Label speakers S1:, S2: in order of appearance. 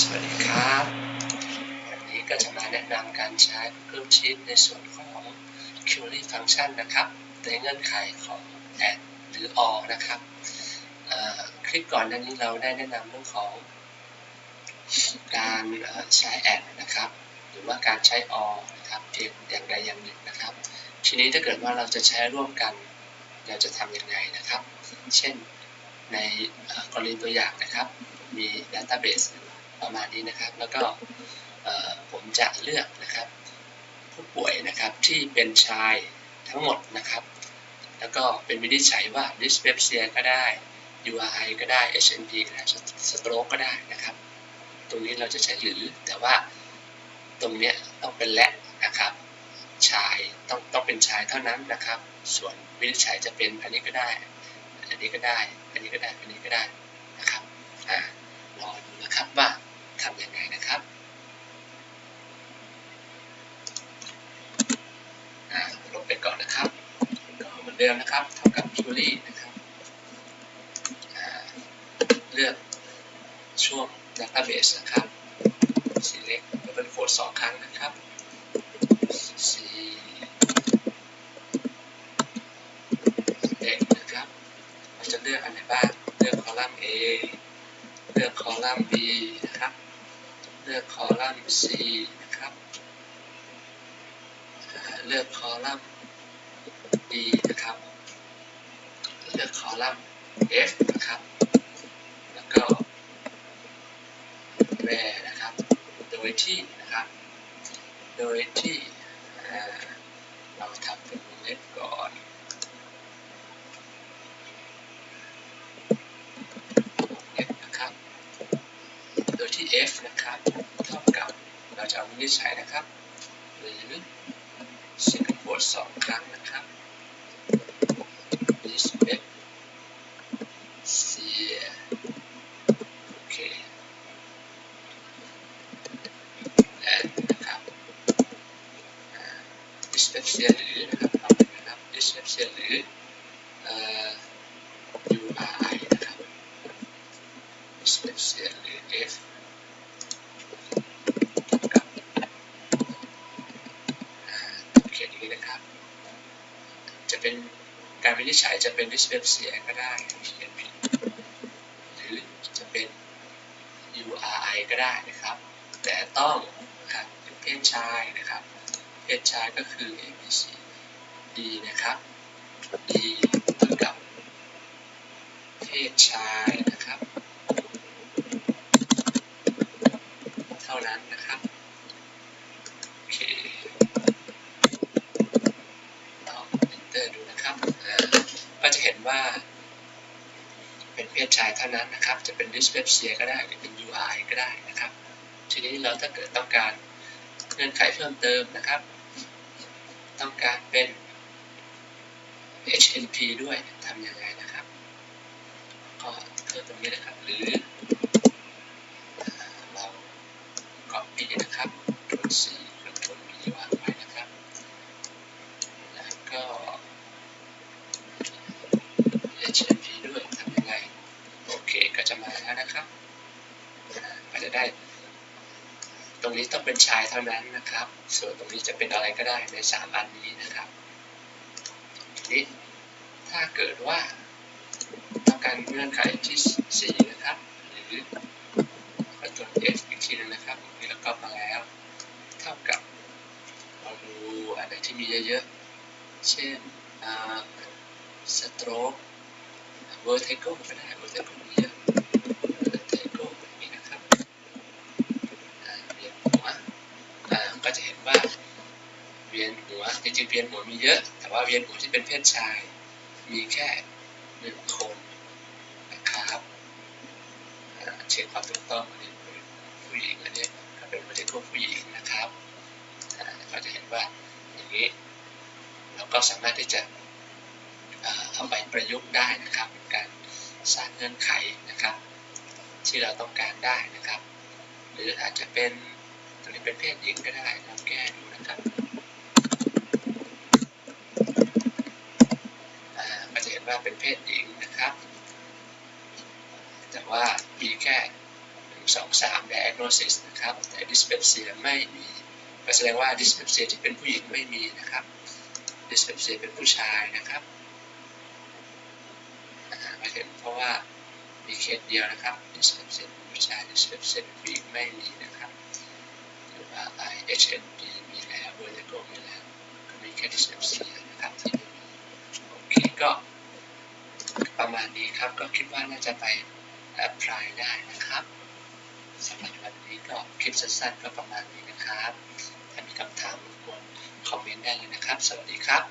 S1: สวัสดีครับ วันนี้ก็จะมาแนะนำการใช้ Google Sheet ในส่วนของ Query Function นะครับ ในเงื่อนไขของ add หรือ or นะครับ คลิปก่อนหน้านี้เราได้แนะนำเรื่องของ การใช้ add นะครับ หรือว่าการใช้ or นะครับ เพียงอย่างใดอย่างหนึ่งนะครับ ทีนี้ถ้าเกิดว่าเราจะใช้ร่วมกัน เราจะทำยังไงนะครับ เช่นในกรณีตัวอย่างนะครับ มี Database ประมาณนี้นะครับ แล้วก็ผมจะเลือกนะครับ ผู้ป่วยนะครับที่เป็นชายทั้งหมดนะครับ แล้วก็เป็นวินิจฉัยว่า dyspepsia ก็ได้ URI ก็ได้ HNP ก็ได้ stroke ก็ได้นะครับ ตรงนี้เราจะใช้หรือแต่ว่าตรงเนี้ยต้องเป็นและนะครับ ชายต้องต้องเป็นชายเท่านั้นนะครับ ส่วนวินิจฉัยจะเป็นอันนี้ก็ได้ อันนี้ก็ได้ อันนี้ก็ได้ อันนี้ก็ได้นะครับอ่ารอดูนะครับว่า ทำยังไงนะครับลบไปก่อนนะครับก็เหมือนเดิมนะครับ เท่ากับ query นะครับเลือกช่วง database นะครับ select double quote สองครั้งนะครับ select นะครับ เราจะเลือกอันไหนบ้าง เลือกคอลัมน์ A เลือกคอลัมน์ B นะครับ เลือกคอลัมน์ C นะครับ เลือกคอลัมน์ D นะครับ เลือกคอลัมน์ F นะครับ แล้วก็ where นะครับ โดยที่นะครับ โดยที่เราทำเป็นวงเล็บก่อน f นะครับ โดยที่ f นะครับเท่ากับเราจะเอาวินิจฉัยนะครับ หรือ single quote สองครั้งนะครับ dyspepsia โอเค and นะครับอ่า dyspepsia หรือนะครับเอาไปนะครับ dyspepsia หรือ URI นะครับ special หรือ F กับอ่าเขียนอย่างนี้นะครับ จะ เป็นการวินิจฉัยจะเป็น dyspepsia ก็ได้เขียนผิดหรือจะเป็น URI ก็ได้นะครับ แต่ต้องนะครับเป็นเพศชายนะครับ เพศชายก็คือ A B C D นะครับ D เท่ากับเพศชายนะครับ เท่านั้นนะครับ โอเคลอง enter ดูนะครับอ่าก็จะเห็น ว่า เป็นเพศชายเท่านั้นนะครับ จะเป็น dyspepsia ก็ได้หรือเป็น UI ก็ได้นะครับ ทีนี้เราถ้าเกิดต้องการเงื่อนไขเพิ่มเติมนะครับ ต้องการเป็น HNP ด้วยทำยังไงนะครับ ก็เพิ่มตรงนี้นะครับ หรืออ่าเรา copy นะครับ Ctrl C Ctrl V วางไว้นะครับแล้วก็ HNP ด้วยทำยังไง โอเค ก็จะมาแล้วนะครับอาก็จะได้ ตรงนี้ต้องเป็นชายเท่านั้นนะครับ ส่วนตรงนี้จะเป็นอะไรก็ได้ในสามอันนี้นะครับนี้ถ้าเกิดว่าต้องการเงื่อนไขที่สี่นะครับ หรือก็ตัว f อีกทีหนึงนะครับนี่เราก็มาแล้ว เท่ากับเราดูอะไรที่มีเยอะๆ เช่นอ่า stroke vertigo ก็ได้ vertigo มีเยอะ vertigo แบบนี้นะครับอ่าเวียนหัวอ่าก็จะเห็นว่า เวียนหัวจ ริงๆเวียนหัวมีเยอะ แต่ว่าเวียนหัวที่เป็นเพศชายมีแค่หนึ่งคนนะครับเช็คความถูกต้องอันนี้ผู้หญิงอันนี้ก็เป็นประเทศพวกผู้หญิงนะครับอ่าก็จะเห็นว่าอย่างนี้เราก็สามารถที่จะอ่าเอาไปประยุกต์ได้นะครับเป็นการสร้างเงื่อนไขนะครับ ที่เราต้องการได้นะครับ หรืออาจจะเป็นตรงนี้เป็นเพศหญิงก็ได้ลองแก้ดูนะครับ อ่า ก็เห็นว่าเป็นเพศหญิงนะครับ แต่ว่ามีแค่หนึ่ง1 2 3 diagnosis นะครับแต่ dyspepsia ไม่มีก็แสดงว่า dyspepsia ที่เป็นผู้หญิงไม่มีนะครับ dyspepsia เป็นผู้ชายนะครับไม่เห็นเพราะว่ามีเคสเดียวนะครับ dyspepsia เป็นผู้ชาย dyspepsia เป็นผู้หญิงไม่มีนะครับหรือว่า IHNP มีแล้ว vertigo มีแล้วก็มีแค่ dyspepsia นะครับที่ไม่มีโอเคก็ ประมาณนี้ครับก็คิดว่าน่าจะไปแอปพลายได้นะครับสำหรับวันนี้ก็คลิปสั้นๆก็ประมาณนี้นะครับ ถ้ามีคำถามรบกวนคอมเมนต์ได้เลยนะครับ สวัสดีครับ